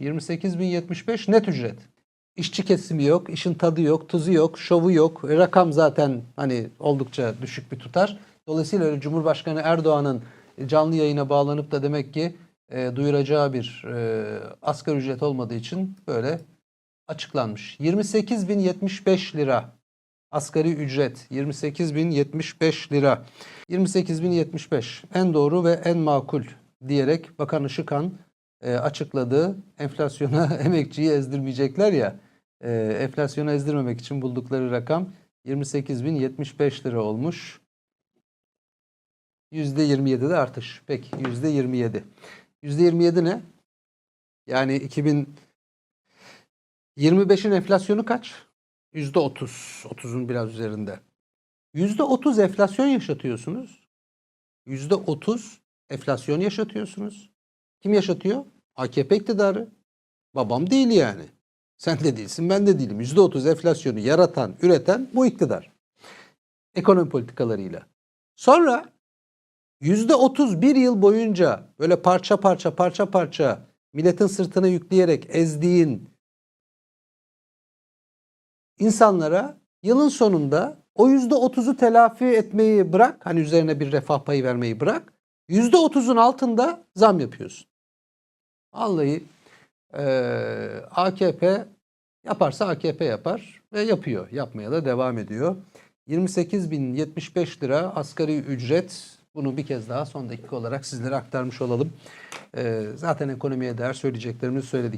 28.075 net ücret. İşçi kesimi yok, işin tadı yok, tuzu yok, şovu yok. Rakam zaten hani oldukça düşük bir tutar. Dolayısıyla Cumhurbaşkanı Erdoğan'ın canlı yayına bağlanıp da demek ki e, duyuracağı bir e, asgari ücret olmadığı için böyle açıklanmış. 28.075 lira asgari ücret 28.075 lira. 28.075 en doğru ve en makul diyerek Bakan Işıkhan e, açıkladığı enflasyona emekçiyi ezdirmeyecekler ya e, enflasyonu ezdirmemek için buldukları rakam 28.075 lira olmuş. %27'de artış. Peki %27. %27 ne? Yani 2025'in enflasyonu kaç? %30. 30'un biraz üzerinde. %30 enflasyon yaşatıyorsunuz. %30 enflasyon yaşatıyorsunuz. Kim yaşatıyor? AKP iktidarı. Babam değil yani. Sen de değilsin, ben de değilim. %30 enflasyonu yaratan, üreten bu iktidar. Ekonomi politikalarıyla. Sonra %30 bir yıl boyunca böyle parça parça parça parça milletin sırtına yükleyerek ezdiğin insanlara yılın sonunda o %30'u telafi etmeyi bırak. Hani üzerine bir refah payı vermeyi bırak. %30'un altında zam yapıyorsun. Vallahi eee, AKP yaparsa AKP yapar ve yapıyor. Yapmaya da devam ediyor. 28.075 lira asgari ücret. Bunu bir kez daha son dakika olarak sizlere aktarmış olalım. Eee, zaten ekonomiye değer söyleyeceklerimizi söyledik.